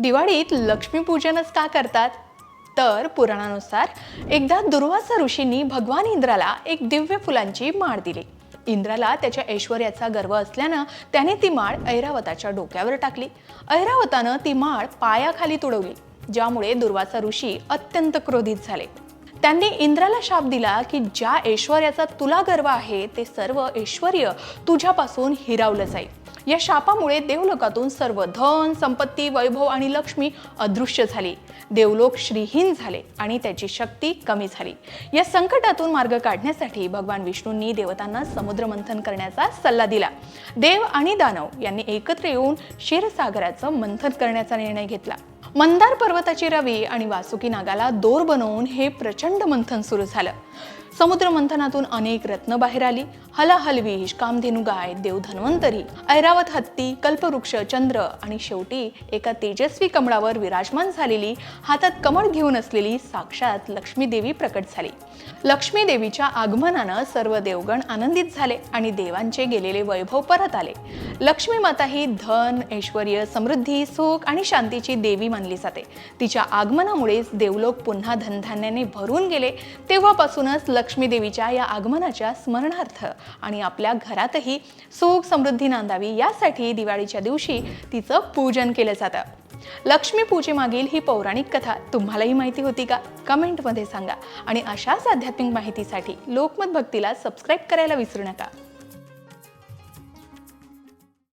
दिवाळीत लक्ष्मीपूजनच का करतात? तर पुराणानुसार एकदा दुर्वासा ऋषींनी भगवान इंद्राला एक दिव्य फुलांची माळ दिली. इंद्राला त्याच्या ऐश्वर्याचा गर्व असल्यानं त्याने ती माळ ऐरावताच्या डोक्यावर टाकली. ऐरावतानं ती माळ पायाखाली तुडवली ज्यामुळे दुर्वासा ऋषी अत्यंत क्रोधित झाले. त्यांनी इंद्राला शाप दिला की ज्या ऐश्वर्याचा तुला गर्व आहे ते सर्व ऐश्वर तुझ्यापासून हिरावलं जाईल. या शापामुळे देवलोकातून सर्व धन संपत्ती वैभव आणि लक्ष्मी अदृश्य झाली. देवलोक श्रीहीन झाले आणि त्याची शक्ती कमी झाली. या संकटातून मार्ग काढण्यासाठी भगवान विष्णूंनी देवतांना समुद्र मंथन करण्याचा सल्ला दिला. देव आणि दानव यांनी एकत्र येऊन क्षीरसागराचं मंथन करण्याचा निर्णय घेतला. मंदार पर्वताची रवी आणि वासुकी नागाला दोर बनवून हे प्रचंड मंथन सुरू झालं. समुद्र मंथनातून अनेक रत्न बाहेर आली. हलाहलविष कामधेनू गाय देव धन्वंतरी ऐरावत हत्ती कल्पवृक्ष चंद्र आणि शेवटी एका तेजस्वी कमळावर विराजमान झालेली हातात कमळ घेऊन असलेली साक्षात लक्ष्मी देवी प्रकट झाली. लक्ष्मी देवीच्या आगमनानं सर्व देवगण आनंदित झाले आणि देवांचे गेलेले वैभव परत आले. लक्ष्मी माता ही धन ऐश्वर समृद्धी सुख आणि शांतीची देवी मानली जाते. तिच्या आगमनामुळेच देवलोक पुन्हा धनधान्याने भरून गेले. तेव्हापासूनच लक्ष्मी देवीच्या या आगमनाच्या स्मरणार्थ आणि आपल्या घरातही सुख समृद्धी नांदावी यासाठी दिवाळीच्या दिवशी तिचं पूजन केलं जातं. लक्ष्मी पूजेमागील ही पौराणिक कथा तुम्हालाही माहिती होती का? कमेंटमध्ये सांगा आणि अशाच आध्यात्मिक माहितीसाठी लोकमत भक्तीला सबस्क्राईब करायला विसरू नका.